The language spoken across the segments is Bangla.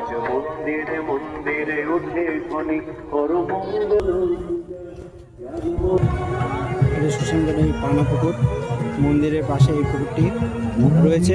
আজ মন্দিরে মন্দিরে উঠে ধ্বনি করো মঙ্গল। এটা এই পানা পুকুর মন্দিরের পাশে এই পুকুরটি রয়েছে।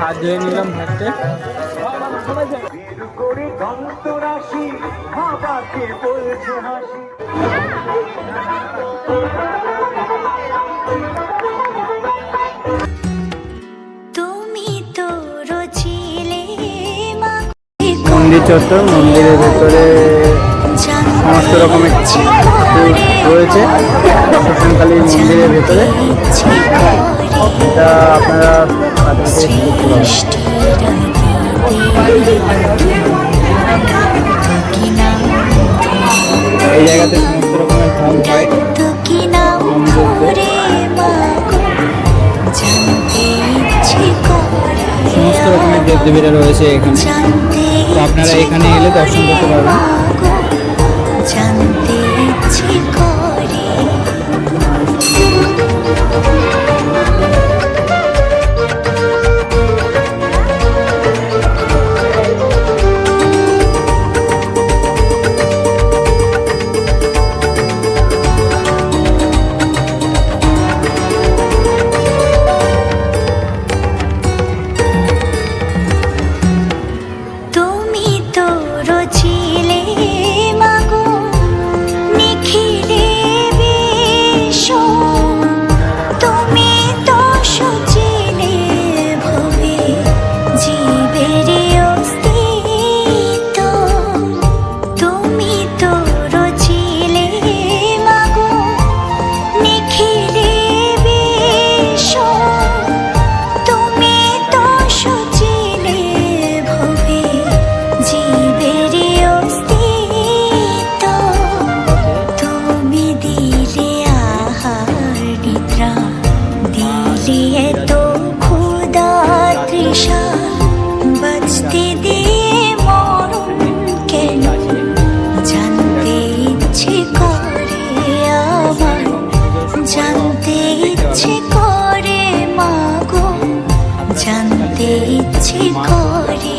হাত ধুয়ে নিলাম ঘাটতে বীর করে দন্তরাশি বাবাকে বলছে হাসি তুমি তো রছিলে মা মন্দির চত্বর, মন্দিরের ভেতরে সমস্ত রকমের রয়েছে। শ্মশানকালী মন্দিরের ভেতরে। এটা আপনারা এই জায়গাতে সমস্ত রকমের হয় সমস্ত দেবদেবীরা রয়েছে এখানে তো আপনারা এখানে এলে দর্শন করতে পারবেন। আসতে দিয়ে মরণ কেন জানতে ইচ্ছে করে আমার। জানতে ইচ্ছে জানতে ইচ্ছে করে।